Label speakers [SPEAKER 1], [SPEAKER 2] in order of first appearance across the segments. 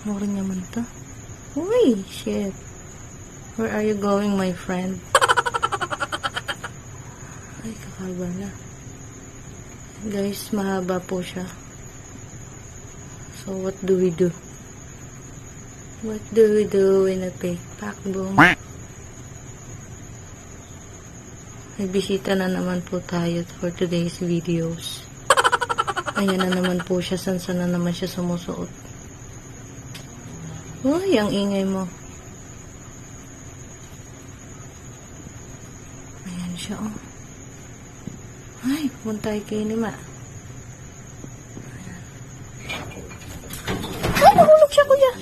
[SPEAKER 1] Mura naman to. Uy, shit. Where are you going, my friend? Ay, kakaba na. Guys, mahaba po siya. So, what do we do? What do we do in a pick pack boom? May bisita na naman po tayo for today's videos. Ayan na naman po siya. San na naman siya sumusuot. Uy, ang ingay mo. Ayan siya, oh. Ay, pumunta kay. Ayan. Ay, nahulog siya, kuya.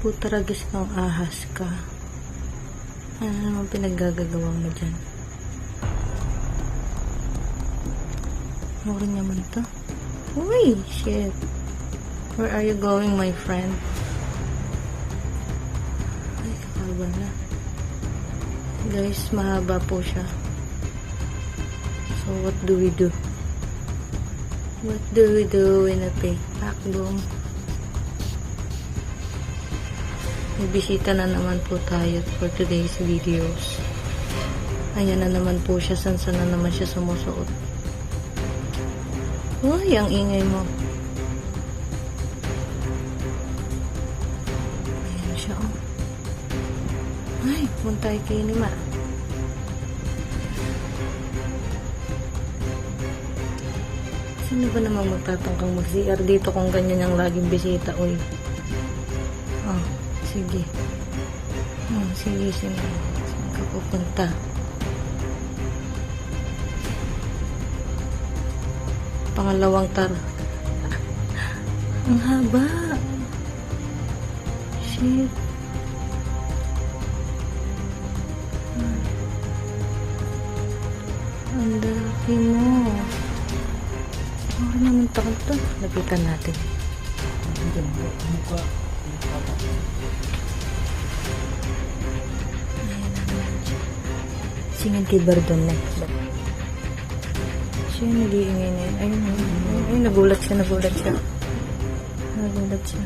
[SPEAKER 1] Putaragis ng ahas ka. Ano naman pinaggagagawa mo dyan? Mura naman to. Uy, shit. Where are you going, my friend? Ay, kakaba na. Guys, mahaba po siya. So, what do we do? What do we do in a pick pack boom? May bisita na naman po tayo for today's videos. Ayan na naman po siya. San na naman siya sumusuot. Uy, ang ingay mo. Ayan siya, oh. Ay, punta tayo kay Lima. Sino ba namang magtatangkang mag-CR dito kung ganyan ang laging bisita, uy? Oh, sige. Oh, sige, sige. Saan ka pupunta? Pangalawang tar. Ang haba. Shit. Ang laki mo. Ano naman takal to? Lapitan natin. Ayan naman siya. Singin kay Bardon next. Siya yung nag-iingay na yun. Ayun, ayun, ayun, ayun, nagulat siya, nagulat siya. Nagulat siya.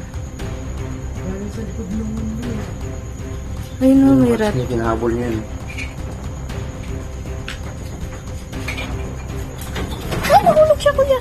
[SPEAKER 1] Ayun o, may rat.
[SPEAKER 2] Niya kinahabol niya yun.
[SPEAKER 1] Ay, nahulog siya, kuya.